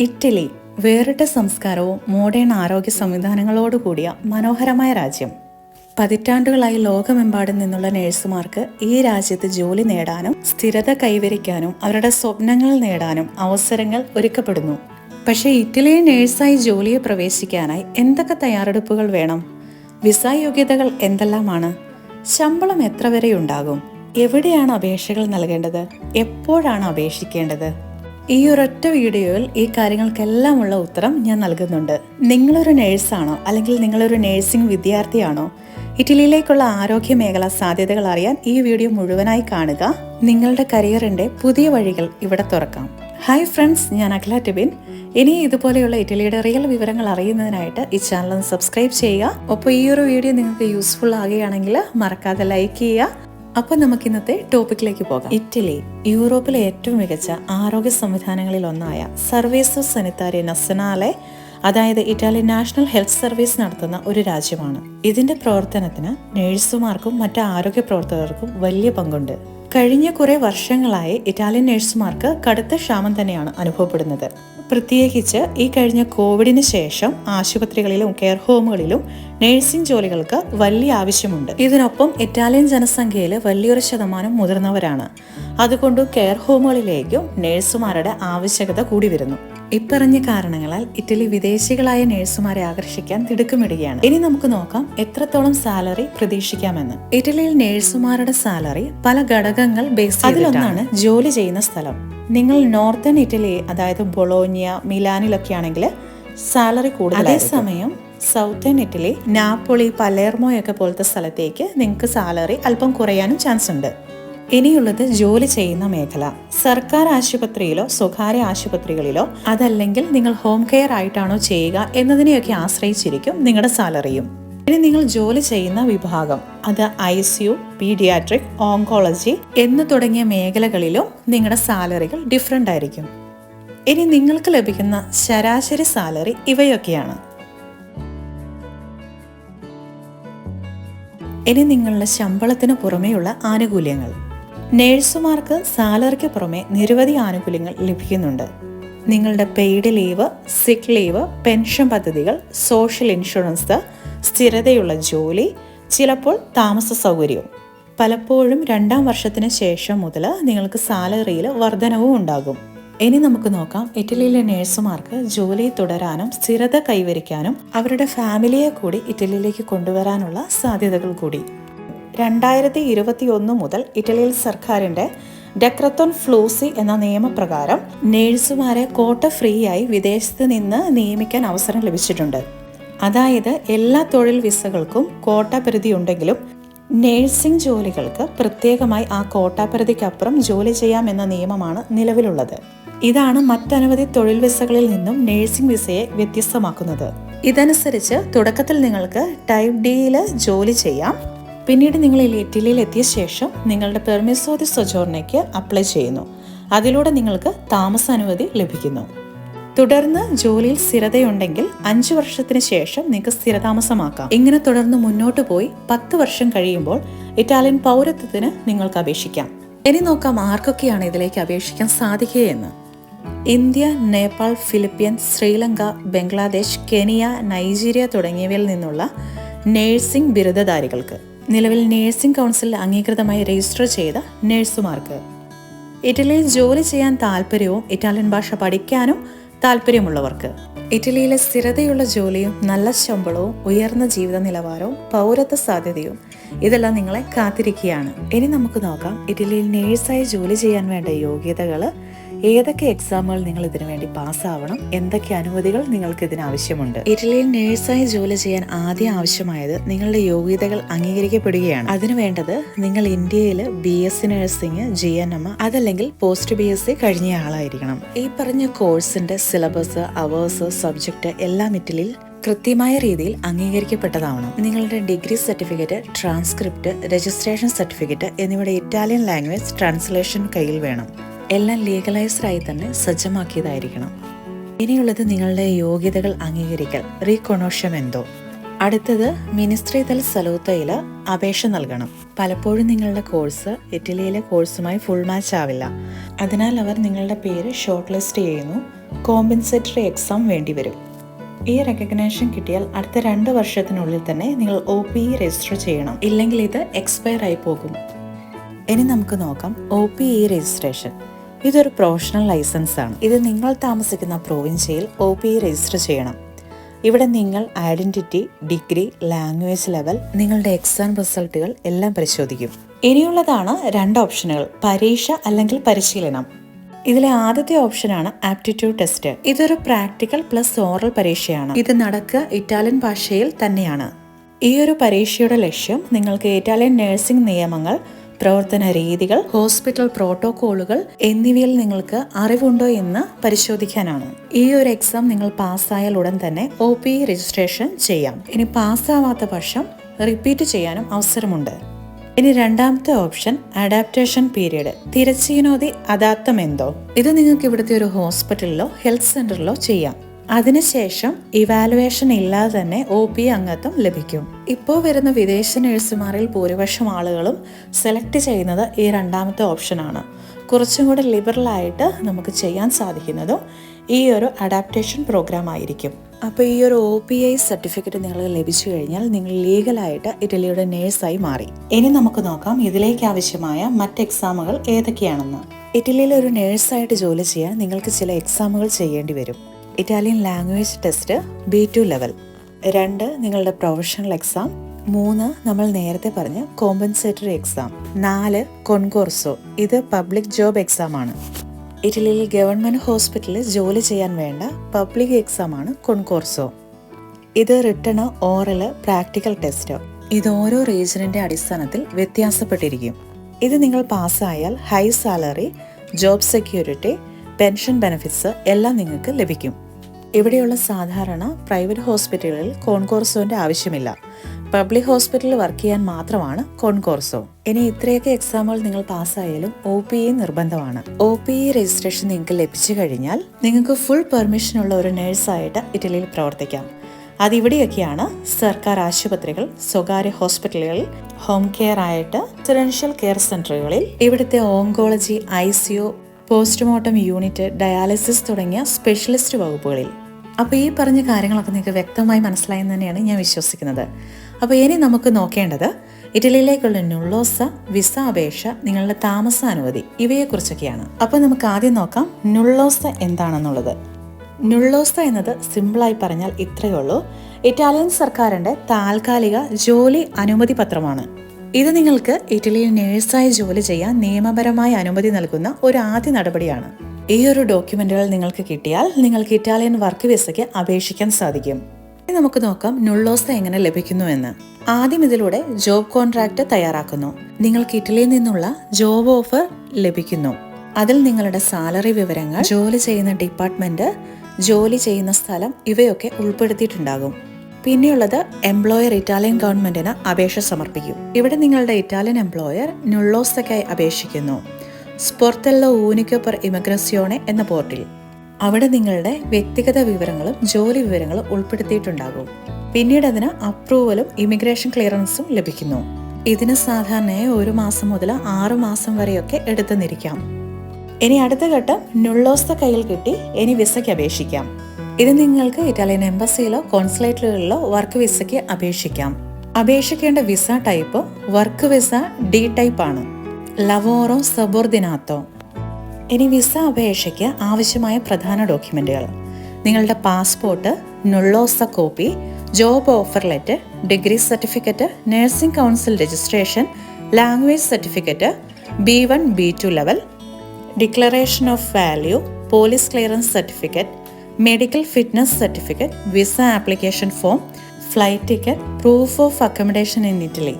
Italy വേറിട്ട സംസ്കാരവും modern ആരോഗ്യ സംവിധാനങ്ങളോട് കൂടിയ മനോഹരമായ രാജ്യം. പതിറ്റാണ്ടുകളായി ലോകമെമ്പാടും നിന്നുള്ള നഴ്സുമാർക്ക് ഈ രാജ്യത്ത് ജോലി നേടാനും സ്ഥിരത കൈവരിക്കാനും അവരുടെ സ്വപ്നങ്ങൾ നേടാനും അവസരങ്ങൾ ഒരുക്കപ്പെടുന്നു. പക്ഷേ ഇറ്റലിയൻ നേഴ്സായി ജോലിയെ പ്രവേശിക്കാനായി എന്തൊക്കെ തയ്യാറെടുപ്പുകൾ വേണം? വിസ യോഗ്യതകൾ എന്തെല്ലാമാണ്? ശമ്പളം എത്ര വരെ ഉണ്ടാകും? എവിടെയാണ് അപേക്ഷകൾ നൽകേണ്ടത്? എപ്പോഴാണ് അപേക്ഷിക്കേണ്ടത്? ഈ ഒരൊറ്റ വീഡിയോയിൽ ഈ കാര്യങ്ങൾക്കെല്ലാം ഉള്ള ഉത്തരം ഞാൻ നൽകുന്നുണ്ട്. നിങ്ങളൊരു നേഴ്സാണോ? അല്ലെങ്കിൽ നിങ്ങളൊരു നേഴ്സിംഗ് വിദ്യാർത്ഥിയാണോ? ഇറ്റലിയിലേക്കുള്ള ആരോഗ്യ മേഖല സാധ്യതകൾ അറിയാൻ ഈ വീഡിയോ മുഴുവനായി കാണുക. നിങ്ങളുടെ കരിയറിന്റെ പുതിയ വഴികൾ ഇവിടെ തുറക്കാം. ഹായ് ഫ്രണ്ട്സ് ഞാൻ അഖില ടിബിൻ. ഇനി ഇതുപോലെയുള്ള ഇറ്റലിയുടെ റിയൽ വിവരങ്ങൾ അറിയുന്നതിനായിട്ട് ഈ ചാനൽ സബ്സ്ക്രൈബ് ചെയ്യുക. ഒപ്പം ഈ ഒരു വീഡിയോ നിങ്ങൾക്ക് യൂസ്ഫുൾ ആകുകയാണെങ്കിൽ മറക്കാതെ ലൈക്ക് ചെയ്യുക. അപ്പൊ നമുക്ക് ഇന്നത്തെ ടോപ്പിക്കിലേക്ക് പോകാം. ഇറ്റലി യൂറോപ്പിലെ ഏറ്റവും മികച്ച ആരോഗ്യ സംവിധാനങ്ങളിൽ ഒന്നായ സർവീസ് സനിത്താരി നസനാലെ അതായത് ഇറ്റാലിയൻ നാഷണൽ ഹെൽത്ത് സർവീസ് നടത്തുന്ന ഒരു രാജ്യമാണ്. ഇതിന്റെ പ്രവർത്തനത്തിന് നഴ്സുമാർക്കും മറ്റ് ആരോഗ്യ പ്രവർത്തകർക്കും വലിയ പങ്കുണ്ട്. കഴിഞ്ഞ കുറെ വർഷങ്ങളായി ഇറ്റാലിയൻ നഴ്സുമാർക്ക് കടുത്ത ക്ഷാമം തന്നെയാണ് അനുഭവപ്പെടുന്നത്. പ്രത്യേകിച്ച് ഈ കഴിഞ്ഞ കോവിഡിന് ശേഷം ആശുപത്രികളിലും കെയർ ഹോമുകളിലും നഴ്സിംഗ് ജോലികൾക്ക് വലിയ ആവശ്യമുണ്ട്. ഇതിനൊപ്പം ഇറ്റാലിയൻ ജനസംഖ്യയിൽ വലിയൊരു ശതമാനം മുതിർന്നവരാണ്. അതുകൊണ്ട് കെയർ ഹോമുകളിലേക്കും നഴ്സുമാരുടെ ആവശ്യകത കൂടി വരുന്നു. ഇപ്പറഞ്ഞ കാരണങ്ങളാൽ ഇറ്റലി വിദേശികളായ നഴ്സുമാരെ ആകർഷിക്കാൻ തിടുക്കമിടുകയാണ്. ഇനി നമുക്ക് നോക്കാം എത്രത്തോളം സാലറി പ്രതീക്ഷിക്കാമെന്ന്. ഇറ്റലിയിൽ നഴ്സുമാരുടെ സാലറി പല ഘടകങ്ങൾ ബേസ് അതിലൊന്നാണ് ജോലി ചെയ്യുന്ന സ്ഥലം. നിങ്ങൾ നോർത്തേൺ ഇറ്റലി അതായത് ബൊളോനിയ മിലാനിലൊക്കെ ആണെങ്കിൽ സാലറി കൂടുതൽ അതേസമയം സൗത്തേൺ ഇറ്റലി നാപ്പോളി പലേർമോ ഒക്കെ പോലത്തെ സ്ഥലത്തേക്ക് നിങ്ങൾക്ക് സാലറി അല്പം കുറയാനും ചാൻസ് ഉണ്ട് ഇനിയുള്ളത് ജോലി ചെയ്യുന്ന മേഖല. സർക്കാർ ആശുപത്രിയിലോ സ്വകാര്യ ആശുപത്രികളിലോ അതല്ലെങ്കിൽ നിങ്ങൾ ഹോം കെയർ ആയിട്ടാണോ ചെയ്യുക എന്നതിനെയൊക്കെ ആശ്രയിച്ചിരിക്കും നിങ്ങളുടെ സാലറിയും. ഇനി നിങ്ങൾ ജോലി ചെയ്യുന്ന വിഭാഗം അത് I C U paediatric oncology എന്ന് തുടങ്ങിയ മേഖലകളിലും നിങ്ങളുടെ സാലറികൾ ഡിഫറെന്റ് ആയിരിക്കും. ഇനി നിങ്ങൾക്ക് ലഭിക്കുന്ന ശരാശരി സാലറി ഇവയൊക്കെയാണ്. ഇനി നിങ്ങളുടെ ശമ്പളത്തിന് പുറമെയുള്ള ആനുകൂല്യങ്ങൾ. നേഴ്സുമാർക്ക് സാലറിക്ക് പുറമെ നിരവധി ആനുകൂല്യങ്ങൾ ലഭിക്കുന്നുണ്ട്. നിങ്ങളുടെ paid leave sick leave pension പദ്ധതികൾ സോഷ്യൽ ഇൻഷുറൻസ് സ്ഥിരതയുള്ള ജോലി ചിലപ്പോൾ താമസ സൗകര്യവും. പലപ്പോഴും രണ്ടാം വർഷത്തിന് ശേഷം മുതൽ നിങ്ങൾക്ക് സാലറിയിൽ വർധനവും ഉണ്ടാകും. ഇനി നമുക്ക് നോക്കാം ഇറ്റലിയിലെ നേഴ്സുമാർക്ക് ജോലി തുടരാനും സ്ഥിരത കൈവരിക്കാനും അവരുടെ ഫാമിലിയെ കൂടി ഇറ്റലിയിലേക്ക് കൊണ്ടുവരാനുള്ള സാധ്യതകൾ കൂടി. രണ്ടായിരത്തി ഇരുപത്തി ഒന്ന് മുതൽ ഇറ്റലിയിൽ സർക്കാരിന്റെ ഡെക്രത്തോൺ ഫ്ലൂസി എന്ന നിയമപ്രകാരം നേഴ്സുമാരെ കോട്ട ഫ്രീ ആയി വിദേശത്ത് നിന്ന് നിയമിക്കാൻ അവസരം ലഭിച്ചിട്ടുണ്ട്. അതായത് എല്ലാ തൊഴിൽ വിസകൾക്കും കോട്ട പരിധി ഉണ്ടെങ്കിലും നേഴ്സിംഗ് ജോലികൾക്ക് പ്രത്യേകമായി ആ കോട്ട പരിധിക്കപ്പുറം ജോലി ചെയ്യാമെന്ന നിയമമാണ് നിലവിലുള്ളത്. ഇതാണ് മറ്റനവധി തൊഴിൽ വിസകളിൽ നിന്നും നേഴ്സിംഗ് വിസയെ വ്യത്യസ്തമാക്കുന്നത്. ഇതനുസരിച്ച് തുടക്കത്തിൽ നിങ്ങൾക്ക് ടൈപ്പ് ഡിയിൽ ജോലി ചെയ്യാം. പിന്നീട് നിങ്ങൾ ഇറ്റലിയിൽ എത്തിയ ശേഷം നിങ്ങളുടെ പെർമിസോദി സൊജോർണയ്ക്ക് അപ്ലൈ ചെയ്യുന്നു. അതിലൂടെ നിങ്ങൾക്ക് താമസ അനുമതി ലഭിക്കുന്നു. തുടർന്ന് ജോലിയിൽ സ്ഥിരതയുണ്ടെങ്കിൽ അഞ്ചു വർഷത്തിന് ശേഷം നിങ്ങൾക്ക് സ്ഥിരതാമസമാക്കാം. ഇങ്ങനെ തുടർന്ന് മുന്നോട്ട് പോയി പത്ത് വർഷം കഴിയുമ്പോൾ ഇറ്റാലിയൻ പൗരത്വത്തിന് നിങ്ങൾക്ക് അപേക്ഷിക്കാം. ഇനി നോക്കാം ആർക്കൊക്കെയാണ് ഇതിലേക്ക് അപേക്ഷിക്കാൻ സാധിക്കുകയെന്ന്. India Nepal Philippine Sri Lanka Bangladesh Kenya Nigeria തുടങ്ങിയവയിൽ നിന്നുള്ള നേഴ്സിംഗ് ബിരുദധാരികൾക്ക്. നിലവിൽ നേഴ്സിംഗ് കൗൺസിൽ അംഗീകൃതമായി രജിസ്റ്റർ ചെയ്ത നേഴ്സുമാർക്ക്. ഇറ്റലിയിൽ ജോലി ചെയ്യാൻ താല്പര്യവും ഇറ്റാലിയൻ ഭാഷ പഠിക്കാനും താല്പര്യമുള്ളവർക്ക്. ഇറ്റലിയിലെ സ്ഥിരതയുള്ള ജോലിയും നല്ല ശമ്പളവും ഉയർന്ന ജീവിത നിലവാരവും പൗരത്വ സാധ്യതയും ഇതെല്ലാം നിങ്ങളെ കാത്തിരിക്കുകയാണ്. ഇനി നമുക്ക് നോക്കാം. ഇറ്റലിയിൽ നേഴ്സായി ജോലി ചെയ്യാൻ വേണ്ട യോഗ്യതകൾ ഏതൊക്കെ എക്സാമുകൾ നിങ്ങൾ ഇതിനു വേണ്ടി പാസ്സാവണം? എന്തൊക്കെ അനുമതികൾ നിങ്ങൾക്ക് ഇതിനാവശ്യമുണ്ട് ഇറ്റലിയിൽ നേഴ്സായി ജോലി ചെയ്യാൻ ആദ്യം ആവശ്യമായത് നിങ്ങളുടെ യോഗ്യതകൾ അംഗീകരിക്കപ്പെടുകയാണ്. അതിനു വേണ്ടത് നിങ്ങൾ ഇന്ത്യയിൽ B S nursing G N M അതല്ലെങ്കിൽ പോസ്റ്റ് ബി എസ് സി കഴിഞ്ഞ ആളായിരിക്കണം. ഈ പറഞ്ഞ കോഴ്സിന്റെ സിലബസ് അവേഴ്സ് സബ്ജക്ട് എല്ലാം ഇറ്റലിയിൽ കൃത്യമായ രീതിയിൽ അംഗീകരിക്കപ്പെട്ടതാവണം. നിങ്ങളുടെ degree certificate transcript registration certificate എന്നിവയുടെ ഇറ്റാലിയൻ ലാംഗ്വേജ് ട്രാൻസ്ലേഷൻ കയ്യിൽ വേണം. എല്ലാം ലീഗലൈസ്ഡായി തന്നെ സജ്ജമാക്കിയതായിരിക്കണം. ഇനിയുള്ളത് നിങ്ങളുടെ യോഗ്യതകൾ അംഗീകരിക്കൽ. റീകൊണോഷ്യമെന്തോ അടുത്തത് മിനിസ്ട്രി തൽ സലൂത്തയിൽ അപേക്ഷ നൽകണം. പലപ്പോഴും നിങ്ങളുടെ കോഴ്സ് ഇറ്റലിയിലെ കോഴ്സുമായി ഫുൾ മാച്ച് ആവില്ല. അതിനാൽ അവർ നിങ്ങളുടെ പേര് ഷോർട്ട് ലിസ്റ്റ് ചെയ്യുന്നു. കോമ്പൻസേറ്ററി എക്സാം വേണ്ടി വരും. ഈ റെക്കഗ്നേഷൻ കിട്ടിയാൽ അടുത്ത രണ്ട് വർഷത്തിനുള്ളിൽ തന്നെ നിങ്ങൾ ഒ പി ഇ രജിസ്റ്റർ ചെയ്യണം. ഇല്ലെങ്കിൽ ഇത് എക്സ്പയർ ആയി പോകും. ഇനി നമുക്ക് നോക്കാം ഒ പി ഇ രജിസ്ട്രേഷൻ ഇതൊരു പ്രൊഫഷണൽ ലൈസൻസ് ആണ്. ഇത് നിങ്ങൾ താമസിക്കുന്ന പ്രൊവിൻഷ്യയിൽ ഒ പി രജിസ്റ്റർ ചെയ്യണം. ഇവിടെ നിങ്ങൾ ഐഡന്റിറ്റി ഡിഗ്രി ലാംഗ്വേജ് ലെവൽ നിങ്ങളുടെ എക്സാം റിസൾട്ടുകൾ എല്ലാം പരിശോധിക്കും. ഇനിയുള്ളതാണ് രണ്ട് ഓപ്ഷനുകൾ പരീക്ഷ അല്ലെങ്കിൽ പരിശീലനം. ഇതിലെ ആദ്യത്തെ ഓപ്ഷനാണ് ആപ്റ്റിറ്റ്യൂഡ് ടെസ്റ്റ് ഇതൊരു പ്രാക്ടിക്കൽ പ്ലസ് ഓറൽ പരീക്ഷയാണ്. ഇത് നടക്കുക ഇറ്റാലിയൻ ഭാഷയിൽ തന്നെയാണ്. ഈ ഒരു പരീക്ഷയുടെ ലക്ഷ്യം നിങ്ങൾക്ക് ഇറ്റാലിയൻ നഴ്സിംഗ് നിയമങ്ങൾ പ്രവർത്തന രീതികൾ ഹോസ്പിറ്റൽ പ്രോട്ടോകോളുകൾ എന്നിവയിൽ നിങ്ങൾക്ക് അറിവുണ്ടോ എന്ന് പരിശോധിക്കാനാണ്. ഈ ഒരു എക്സാം നിങ്ങൾ പാസ്സായാൽ ഉടൻ തന്നെ ഒ പി രജിസ്ട്രേഷൻ ചെയ്യാം. ഇനി പാസ്സാവാത്ത പക്ഷം റിപ്പീറ്റ് ചെയ്യാനും അവസരമുണ്ട്. ഇനി രണ്ടാമത്തെ ഓപ്ഷൻ അഡാപ്റ്റേഷൻ പീരീഡ്. തിരച്ചീനോതി അദാത്തം എന്തോ? ഇത് നിങ്ങൾക്ക് ഇവിടുത്തെ ഒരു ഹോസ്പിറ്റലിലോ ഹെൽത്ത് സെന്ററിലോ ചെയ്യാം. അതിനുശേഷം ഇവാലുവേഷൻ ഇല്ലാതെ തന്നെ ഒ പി അംഗത്വം ലഭിക്കും. ഇപ്പോൾ വരുന്ന വിദേശ നഴ്സുമാരിൽ ഭൂരിപക്ഷം ആളുകളും സെലക്ട് ചെയ്യുന്നത് ഈ രണ്ടാമത്തെ ഓപ്ഷനാണ് കുറച്ചും കൂടെ ലിബറലായിട്ട് നമുക്ക് ചെയ്യാൻ സാധിക്കുന്നതും ഈ ഒരു അഡാപ്റ്റേഷൻ പ്രോഗ്രാം ആയിരിക്കും. അപ്പോൾ ഈ ഒരു ഒ പി ഐ സർട്ടിഫിക്കറ്റ് നിങ്ങൾക്ക് ലഭിച്ചു കഴിഞ്ഞാൽ നിങ്ങൾ ലീഗലായിട്ട് ഇറ്റലിയുടെ നേഴ്സായി മാറി. ഇനി നമുക്ക് നോക്കാം ഇതിലേക്ക് ആവശ്യമായ മറ്റ് എക്സാമുകൾ ഏതൊക്കെയാണെന്ന്. ഇറ്റലിയിൽ ഒരു നേഴ്സായിട്ട് ജോലി ചെയ്യാൻ നിങ്ങൾക്ക് ചില എക്സാമുകൾ ചെയ്യേണ്ടി വരും. Italian language test B two level രണ്ട് നിങ്ങളുടെ പ്രൊഫഷണൽ എക്സാം മൂന്ന് നമ്മൾ നേരത്തെ പറഞ്ഞ കോമ്പൻസേറ്ററി എക്സാം നാല് കൊൺകോർസോ ഇത് പബ്ലിക് ജോബ് എക്സാം ആണ്. ഇറ്റലിയിൽ ഗവൺമെന്റ് ഹോസ്പിറ്റലിൽ ജോലി ചെയ്യാൻ വേണ്ട പബ്ലിക് എക്സാം ആണ് കൊൺകോർസോ ഇത് റിട്ടേൺ ഓറൽ പ്രാക്ടിക്കൽ ടെസ്റ്റ്. ഇത് ഓരോ റീജിയനിന്റെ അടിസ്ഥാനത്തിൽ വ്യത്യാസപ്പെട്ടിരിക്കും. ഇത് നിങ്ങൾ പാസ്സായാൽ high salary job security pension benefits എല്ലാം നിങ്ങൾക്ക് ലഭിക്കും. ഇവിടെയുള്ള സാധാരണ പ്രൈവറ്റ് ഹോസ്പിറ്റലുകളിൽ കോൺകോർസോന്റെ ആവശ്യമില്ല. പബ്ലിക് ഹോസ്പിറ്റലിൽ വർക്ക് ചെയ്യാൻ മാത്രമാണ് കോൺകോർസോ. ഇനി ഇത്രയൊക്കെ എക്സാമുകൾ നിങ്ങൾ പാസ്സായാലും ഒ പി ഇ നിർബന്ധമാണ്. ഒ പി ഇ രജിസ്ട്രേഷൻ നിങ്ങൾക്ക് ലഭിച്ചു കഴിഞ്ഞാൽ നിങ്ങൾക്ക് ഫുൾ പെർമിഷൻ ഉള്ള ഒരു നഴ്സായിട്ട് ഇറ്റലിയിൽ പ്രവർത്തിക്കാം. അതിവിടെയൊക്കെയാണ് സർക്കാർ ആശുപത്രികൾ സ്വകാര്യ ഹോസ്പിറ്റലുകളിൽ ഹോം കെയർ ആയിട്ട് റെസിഡൻഷ്യൽ കെയർ സെന്ററുകളിൽ ഇവിടുത്തെ oncology I C U postmortem unit dialysis തുടങ്ങിയ സ്പെഷ്യലിസ്റ്റ് വകുപ്പുകളിൽ. അപ്പോൾ ഈ പറഞ്ഞ കാര്യങ്ങളൊക്കെ നിങ്ങൾക്ക് വ്യക്തമായി മനസ്സിലായെന്ന് തന്നെയാണ് ഞാൻ വിശ്വസിക്കുന്നത്. അപ്പോൾ ഇനി നമുക്ക് നോക്കേണ്ടത് ഇറ്റലിയിലേക്കുള്ള നുള്ളോസ വിസ അപേക്ഷ നിങ്ങളുടെ താമസാനുമതി ഇവയെക്കുറിച്ചൊക്കെയാണ്. അപ്പോൾ നമുക്ക് ആദ്യം നോക്കാം നുള്ളോസ എന്താണെന്നുള്ളത്. നുള്ളോസ എന്നത് സിമ്പിളായി പറഞ്ഞാൽ ഇത്രയേ ഉള്ളൂ. ഇറ്റാലിയൻ സർക്കാരിന്റെ താൽക്കാലിക ജോലി അനുമതി പത്രമാണ്. ഇത് നിങ്ങൾക്ക് ഇറ്റലിയിൽ നേഴ്സായി ജോലി ചെയ്യാൻ നിയമപരമായ അനുമതി നൽകുന്ന ഒരു ആദ്യ നടപടിയാണ്. ഈ ഒരു ഡോക്യുമെന്റുകൾ നിങ്ങൾക്ക് കിട്ടിയാൽ നിങ്ങൾക്ക് ഇറ്റാലിയൻ വർക്ക് വിസയ്ക്ക് അപേക്ഷിക്കാൻ സാധിക്കും. ഇനി നമുക്ക് നോക്കാം നുള്ളോസ എങ്ങനെ ലഭിക്കുന്നു എന്ന് ആദ്യം ഇതിലൂടെ ജോബ് കോൺട്രാക്ട് തയ്യാറാക്കുന്നു. നിങ്ങൾക്ക് ഇറ്റലിയിൽ നിന്നുള്ള ജോബ് ഓഫർ ലഭിക്കുന്നു. അതിൽ നിങ്ങളുടെ സാലറി വിവരങ്ങൾ ജോലി ചെയ്യുന്ന ഡിപ്പാർട്ട്മെന്റ് ജോലി ചെയ്യുന്ന സ്ഥലം ഇവയൊക്കെ ഉൾപ്പെടുത്തിയിട്ടുണ്ടാകും. പിന്നെയുള്ളത് എംപ്ലോയർ ഇറ്റാലിയൻ ഗവൺമെന്റിന് അപേക്ഷ സമർപ്പിക്കും. ഇവിടെ നിങ്ങളുടെ ഇറ്റാലിയൻ എംപ്ലോയർ നുള്ളോസയ്ക്കായി അപേക്ഷിക്കുന്നു. സ്പോർട്ടെല്ലോ ഊനിക്കോ പെർ ഇമിഗ്രസിയോണെ എന്ന പോർട്ടിൽ. അവിടെ നിങ്ങളുടെ വ്യക്തിഗത വിവരങ്ങളും ജോലി വിവരങ്ങളും ഉൾപ്പെടുത്തിയിട്ടുണ്ടാകും. പിന്നീട് അതിന് അപ്രൂവലും ഇമിഗ്രേഷൻ ക്ലിയറൻസും ലഭിക്കുന്നു. ഇതിന് സാധാരണയായി ഒരു മാസം മുതൽ ആറു മാസം വരെയൊക്കെ എടുത്തെന്നിരിക്കാം ഇനി അടുത്ത ഘട്ടം നുള്ളോസ്ത കയ്യിൽ കിട്ടി ഇനി വിസയ്ക്ക് അപേക്ഷിക്കാം. ഇത് നിങ്ങൾക്ക് ഇറ്റാലിയൻ എംബസിയിലോ കോൺസുലേറ്റുകളിലോ വർക്ക് വിസയ്ക്ക് അപേക്ഷിക്കാം. അപേക്ഷിക്കേണ്ട visa type work visa D type ആണ്. ലവോറോ സബോർദിനാത്തോ ഇനി വിസ അപേക്ഷയ്ക്ക് ആവശ്യമായ പ്രധാന ഡോക്യുമെന്റുകൾ നിങ്ങളുടെ passport നുള്ളോസ copy job offer letter degree certificate nursing council registration language certificate B one B two level declaration of value police clearance certificate medical fitness certificate visa application form flight ticket proof of accommodation in Italy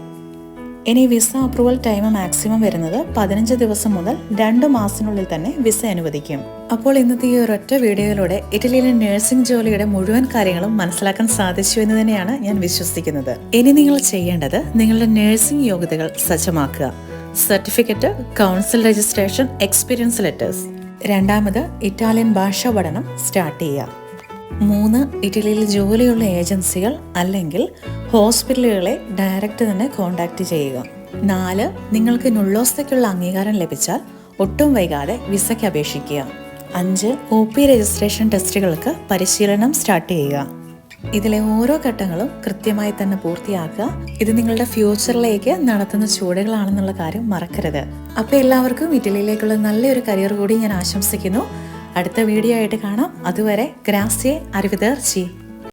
ഇനി visa approval time maximum വരുന്നത് പതിനഞ്ച് ദിവസം മുതൽ രണ്ട് മാസത്തിനുള്ളിൽ തന്നെ visa അനുവദിക്കും. അപ്പോൾ ഇന്നത്തെ ഈ ഒരൊറ്റ വീഡിയോയിലൂടെ ഇറ്റലിയിലെ നഴ്സിംഗ് ജോലിയുടെ മുഴുവൻ കാര്യങ്ങളും മനസ്സിലാക്കാൻ സാധിച്ചു എന്ന് തന്നെയാണ് ഞാൻ വിശ്വസിക്കുന്നത്. ഇനി നിങ്ങൾ ചെയ്യേണ്ടത് നിങ്ങളുടെ നഴ്സിംഗ് യോഗ്യതകൾ സജ്ജമാക്കുക. Certificate council registration experience letters രണ്ടാമത് ഇറ്റാലിയൻ ഭാഷാ പഠനം സ്റ്റാർട്ട് ചെയ്യുക. മൂന്ന് ഇറ്റലിയിൽ ജോലിയുള്ള ഏജൻസികൾ അല്ലെങ്കിൽ ഹോസ്പിറ്റലുകളെ ഡയറക്റ്റ് തന്നെ കോൺടാക്റ്റ് ചെയ്യുക. നാല് നിങ്ങൾക്ക് നുള്ളോസ്തയ്ക്കുള്ള അംഗീകാരം ലഭിച്ചാൽ ഒട്ടും വൈകാതെ വിസയ്ക്ക് അപേക്ഷിക്കുക. അഞ്ച് ഒ പി രജിസ്ട്രേഷൻ ടെസ്റ്റുകൾക്ക് പരിശീലനം സ്റ്റാർട്ട് ചെയ്യുക. ഇതിലെ ഓരോ ഘട്ടങ്ങളും കൃത്യമായി തന്നെ പൂർത്തിയാക്കുക. ഇത് നിങ്ങളുടെ ഫ്യൂച്ചറിലേക്ക് നടത്തുന്ന ചുവടുകളാണെന്നുള്ള കാര്യം മറക്കരുത്. അപ്പോൾ എല്ലാവർക്കും ഇറ്റലിയിലേക്കുള്ള നല്ലൊരു കരിയർ കൂടി ഞാൻ ആശംസിക്കുന്നു. അടുത്ത വീഡിയോ ആയിട്ട് കാണാം. അതുവരെ ഗ്രാസിയെ അരുവിതർച്ചി